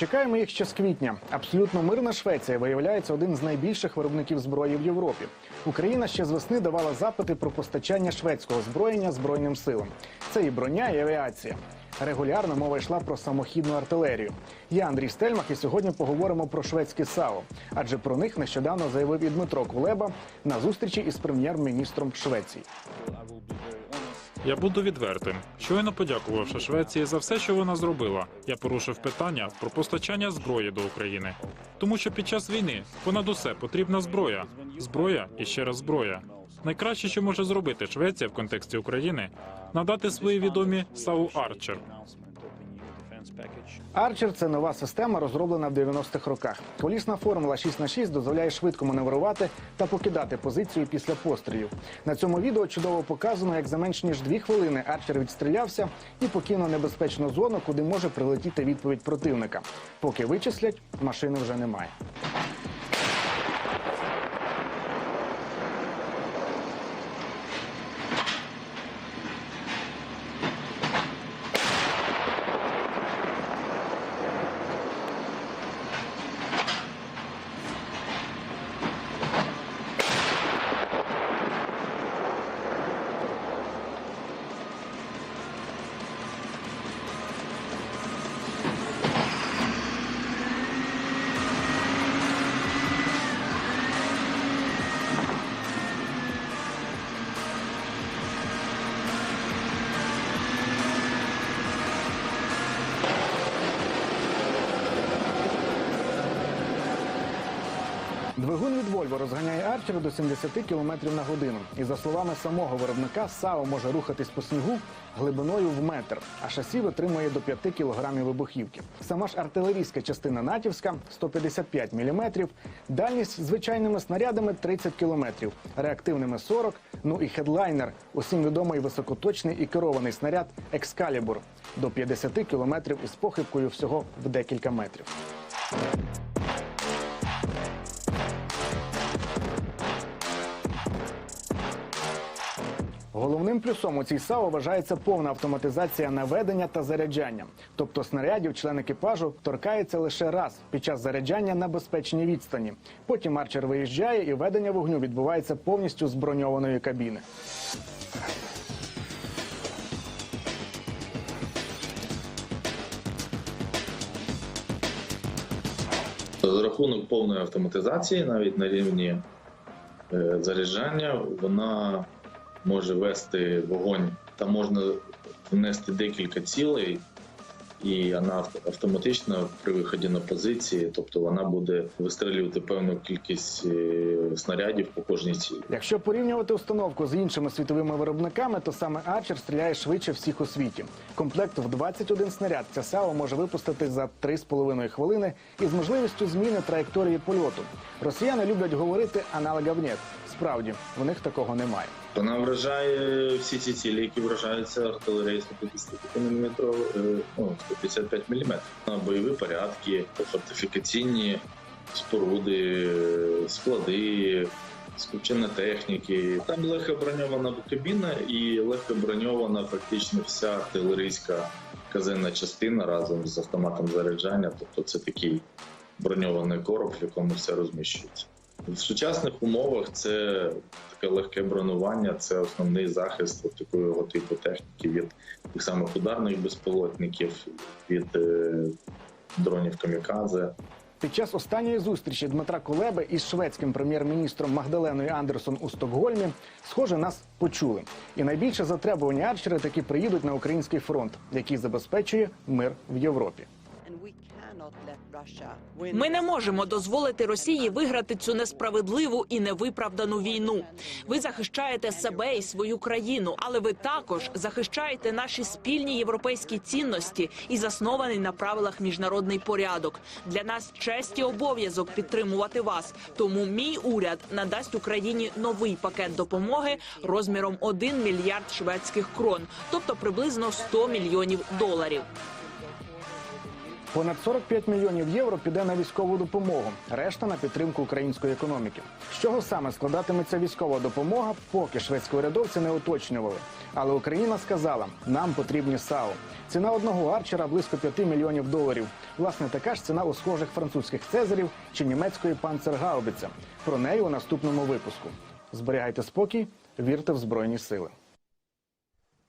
чекаємо їх ще з квітня. Абсолютно мирна Швеція виявляється один з найбільших виробників зброї в Європі. Україна ще з весни давала запити про постачання шведського озброєння збройним силам. Це і броня, і авіація. Регулярно мова йшла про самохідну артилерію. Я Андрій Стельмах, і сьогодні поговоримо про шведські САУ, адже про них нещодавно заявив і Дмитро Кулеба на зустрічі із прем'єр-міністром Швеції. Я буду відвертим. Щойно подякувавши Швеції за все, що вона зробила. Я порушив питання про постачання зброї до України, тому що під час війни понад усе потрібна зброя, зброя і ще раз зброя. Найкраще, що може зробити Швеція в контексті України, надати свої відомі САУ Арчер. Арчер це нова система, розроблена в 90-х роках. Колісна формула 6 на 6 дозволяє швидко маневрувати та покидати позицію після пострілів. На цьому відео чудово показано, як за менш ніж дві хвилини Арчер відстрілявся і покинув небезпечну зону, куди може прилетіти відповідь противника. Поки вичислять, машини вже немає. Двигун від Volvo розганяє Арчер до 70 км на годину. І за словами самого виробника, САУ може рухатись по снігу глибиною в метр, а шасі витримує до 5 кг вибухівки. Сама ж артилерійська частина натівська 155 мм, дальність звичайними снарядами 30 км, реактивними 40, ну і хедлайнер, усім відомий високоточний і керований снаряд Екскалібур до 50 км із похибкою всього в декілька метрів. Головним плюсом у цій САУ вважається повна автоматизація наведення та заряджання. Тобто снарядів член екіпажу торкається лише раз під час заряджання на безпечній відстані. Потім арчер виїжджає і ведення вогню відбувається повністю з броньованої кабіни. За рахунок повної автоматизації, навіть на рівні е, заряджання, вона може вести вогонь там можна внести декілька цілей, і вона автоматично при виході на позиції, тобто вона буде вистрілювати певну кількість е, снарядів по кожній цілі. Якщо порівнювати установку з іншими світовими виробниками, то саме Арчер стріляє швидше всіх у світі. Комплект в 21 снаряд ця САУ може випустити за 3,5 хвилини із можливістю зміни траєкторії польоту. Росіяни люблять говорити аналогов нет. Справді, в них такого немає. Вона вражає всі ці цілі, які вражаються артилерією 155 мм, ну, 155 мм. На бойові порядки, фортифікаційні споруди, склади, скупчення техніки. Там легко броньована кабіна і легко броньована фактично вся артилерійська казенна частина разом з автоматом заряджання. Тобто це такий броньований короб, в якому все розміщується. В сучасних умовах це таке легке бронювання, це основний захист от такого типу техніки від тих самих ударних безпілотників, від е, дронів камікадзе. Під час останньої зустрічі Дмитра Кулеби із шведським прем'єр-міністром Магдаленою Андерсон у Стокгольмі, схоже, нас почули. І найбільше затребування арчери таки приїдуть на український фронт, який забезпечує мир в Європі. Ми не можемо дозволити Росії виграти цю несправедливу і невиправдану війну. Ви захищаєте себе і свою країну, але ви також захищаєте наші спільні європейські цінності і заснований на правилах міжнародний порядок. Для нас честь і обов'язок підтримувати вас. Тому мій уряд надасть Україні новий пакет допомоги розміром 1 мільярд шведських крон, тобто приблизно 100 мільйонів доларів. Понад 45 мільйонів євро піде на військову допомогу, решта на підтримку української економіки. З чого саме складатиметься військова допомога, поки шведські урядовці не уточнювали. Але Україна сказала, нам потрібні САУ. Ціна одного арчера близько 5 мільйонів доларів. Власне, така ж ціна у схожих французьких цезарів чи німецької панцергаубіця. Про неї у наступному випуску. Зберігайте спокій, вірте в збройні сили.